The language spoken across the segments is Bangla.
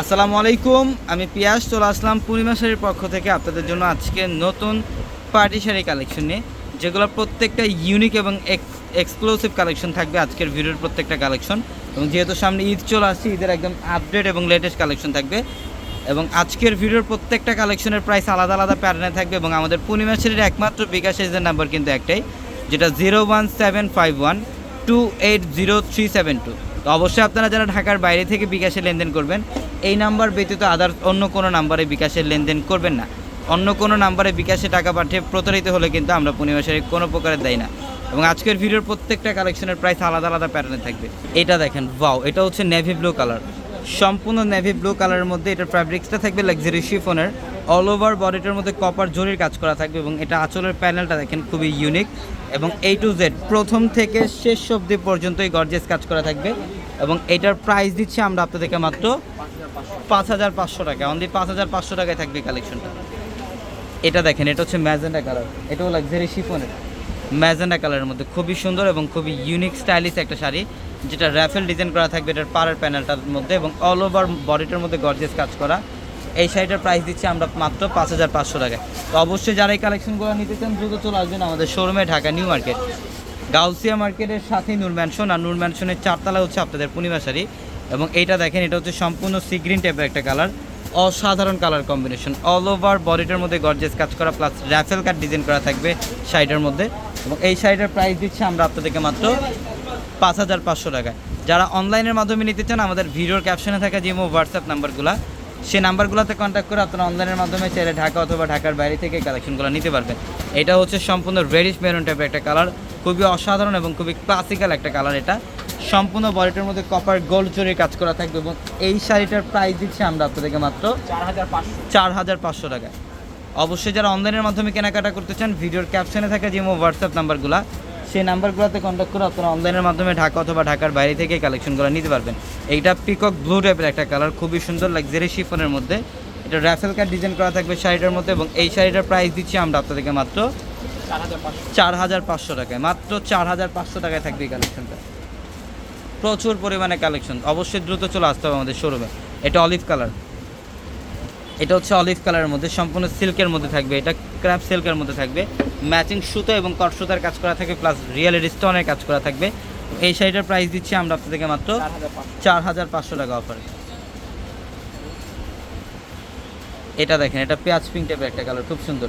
আসসালামু আলাইকুম, আমি পিয়াস চলে আসলাম পূর্ণিমা শাড়ির পক্ষ থেকে আপনাদের জন্য আজকে নতুন পার্টি শাড়ি কালেকশন নিয়ে, যেগুলো প্রত্যেকটা ইউনিক এবং এক্সক্লুসিভ কালেকশন থাকবে আজকের ভিডিওর প্রত্যেকটা কালেকশন এবং যেহেতু সামনে ঈদ চলে আসছে, ঈদের একদম আপডেট এবং লেটেস্ট কালেকশন থাকবে। এবং আজকের ভিডিওর প্রত্যেকটা কালেকশনের প্রাইস আলাদা আলাদা প্যাটার্নে থাকবে এবং আমাদের পূর্ণিমা শাড়ির একমাত্র বিকাশ এজেন্ট নাম্বার কিন্তু একটাই, যেটা zero one seven five one two eight zero three seven two তো অবশ্যই আপনারা যারা ঢাকার বাইরে থেকে বিকাশে লেনদেন করবেন, এই নাম্বার ব্যতীত আদার অন্য কোনো নাম্বারে বিকাশের লেনদেন করবেন না। অন্য কোনো নাম্বারে বিকাশে টাকা পাঠিয়ে প্রতারিত হলে কিন্তু আমরা পূর্ণিমাসের কোনো প্রকারের দেয় না। এবং আজকের ভিডিওর প্রত্যেকটা কালেকশনের প্রাইস আলাদা আলাদা প্যাটার্নে থাকবে। এটা দেখেন ওয়াও এটা হচ্ছে নেভি ব্লু কালার সম্পূর্ণ নেভি ব্লু কালারের মধ্যে এটার ফ্যাব্রিক্সটা থাকবে লাক্সারি শিফনের অল ওভার বডিটার মধ্যে কপার জরির কাজ করা থাকবে এবং এটা আঁচলের প্যানেলটা দেখেন খুবই ইউনিক এবং এ টু জেড প্রথম থেকে শেষ অবধি পর্যন্ত এই গর্জেস কাজ করা থাকবে এবং এটার প্রাইস দিচ্ছি আমরা আপনাদেরকে মাত্র পাঁচ হাজার পাঁচশো টাকা। অনলি পাঁচ হাজার পাঁচশো টাকায় থাকবে কালেকশনটা এটা দেখেন, এটা হচ্ছে ম্যাজেন্ডা কালার এটাও লাক্সারি শিফনের ম্যাজেন্ডা কালারের মধ্যে খুবই সুন্দর এবং খুবই ইউনিক স্টাইলিশ একটা শাড়ি, যেটা র্যাফেল ডিজাইন করা থাকবে এটার পাড়ের প্যানেলটার মধ্যে এবং অল ওভার বডিটার মধ্যে গর্জেস কাজ করা। এই শাড়িটার প্রাইস দিচ্ছি আমরা মাত্র পাঁচ হাজার পাঁচশো টাকায়। তো অবশ্যই যারা এই কালেকশনগুলো নিতে চান, দ্রুত চলে আসবেন আমাদের শোরুমে ঢাকা নিউ মার্কেট। গাউসিয়া মার্কেটের সাথেই নূর ম্যানশন আর নূর ম্যানশনের চারতলা হচ্ছে আপনাদের পূর্ণিমা শাড়ি। এবং এইটা দেখেন, এটা হচ্ছে সম্পূর্ণ সি গ্রিন টাইপের একটা কালার অসাধারণ কালার কম্বিনেশন অল ওভার বডিটার মধ্যে গর্জেস কাজ করা প্লাস র্যাফেল কাট ডিজাইন করা থাকবে শাড়িটার মধ্যে। এবং এই শাড়িটার প্রাইস দিচ্ছে আমরা আপনাদেরকে মাত্র পাঁচ হাজার পাঁচশো টাকায়। যারা অনলাইনের মাধ্যমে নিতে চান, আমাদের ভিডিওর ক্যাপশনে থাকা যে হোয়াটসঅ্যাপ নাম্বারগুলো সেই নাম্বারগুলোতে কন্ট্যাক্ট করে আপনারা অনলাইনের মাধ্যমে চাইলে ঢাকা অথবা ঢাকার বাইরে থেকে কালেকশনগুলো নিতে পারবেন। এটা হচ্ছে সম্পূর্ণ রেডিশ মেরুন টাইপের একটা কালার খুবই অসাধারণ এবং খুবই ক্লাসিক্যাল একটা কালার এটা। সম্পূর্ণ বডিটার মধ্যে কপার গোল্ড জরির কাজ করা থাকবে এবং এই শাড়িটার প্রাইস দিচ্ছি আমরা আপনাদেরকে মাত্র চার হাজার পাঁচশো। চার হাজার পাঁচশো টাকায়। অবশ্যই যারা অনলাইনের মাধ্যমে কেনাকাটা করতে চান ভিডিওর ক্যাপশনে থাকা যে হোয়াটসঅ্যাপ নাম্বারগুলো সেই নাম্বারগুলোতে কন্ট্যাক্ট করে আপনারা অনলাইনের মাধ্যমে ঢাকা অথবা ঢাকার বাইরে থেকে কালেকশনগুলো নিতে পারবেন। এইটা পিকক ব্লু টাইপের একটা কালার খুবই সুন্দর লাক্সারি শিফনের মধ্যে। এটা র্যাফেল কাট ডিজাইন করা থাকবে শাড়িটার মধ্যে এবং এই শাড়িটার প্রাইস দিচ্ছি আমরা আপনাদেরকে মাত্র চার হাজার পাঁচশো টাকায়। মাত্র চার হাজার পাঁচশো টাকায় থাকবে এই কালেকশনটা প্রচুর পরিমাণে কালেকশন অবশ্যই দ্রুত চলে আসতে হবে আমাদের শোরুমে এটা অলিভ কালার এটা হচ্ছে অলিভ কালারের মধ্যে সম্পূর্ণ সিল্কের মধ্যে থাকবে। এটা ক্র্যাপ সিল্কের মধ্যে থাকবে। ম্যাচিং সুতো এবং কট সুতার কাজ করা থাকবে প্লাস রিয়েল স্টোনের কাজ করা থাকবে। এই শাড়িটার প্রাইস দিচ্ছি আমরা আপনাদেরকে মাত্র চার হাজার পাঁচশো টাকা অফার এটা দেখেন এটা পেঁয়াজ পিঙ্ক টাইপের একটা কালার খুব সুন্দর।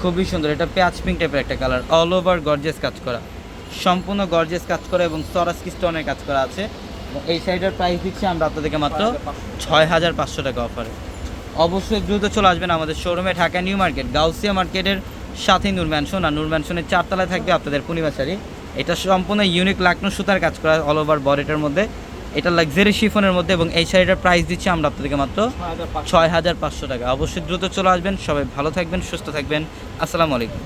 খুবই সুন্দর এটা পেঁয়াজ পিঙ্ক টাইপের একটা কালার অল ওভার গর্জেস কাজ করা। সম্পূর্ণ গর্জেস কাজ করা এবং সরাসকি স্টোনের কাজ করা আছে। এই শাড়িটার প্রাইস দিচ্ছি আমরা আপনাদেরকে মাত্র ছয় হাজার পাঁচশো টাকা অফারে অবশ্যই দ্রুত চলে আসবেন আমাদের শোরুমে ঢাকা নিউ মার্কেট গাউসিয়া মার্কেটের সাথে নূর ম্যানশন আর নূর ম্যানশনের চারতলায় থাকবে আপনাদের পূর্ণিমা শাড়ি এটা সম্পূর্ণ ইউনিক লাকনো সুতার কাজ করা অল ওভার বডিটার মধ্যে। এটা লাক্সারি শিফনের মধ্যে এবং এই শাড়িটার প্রাইস দিচ্ছি আমরা আপনাদেরকে মাত্র ছয় হাজার পাঁচশো টাকা। অবশ্যই দ্রুত চলে আসবেন। সবাই ভালো থাকবেন সুস্থ থাকবেন। আসসালামু আলাইকুম।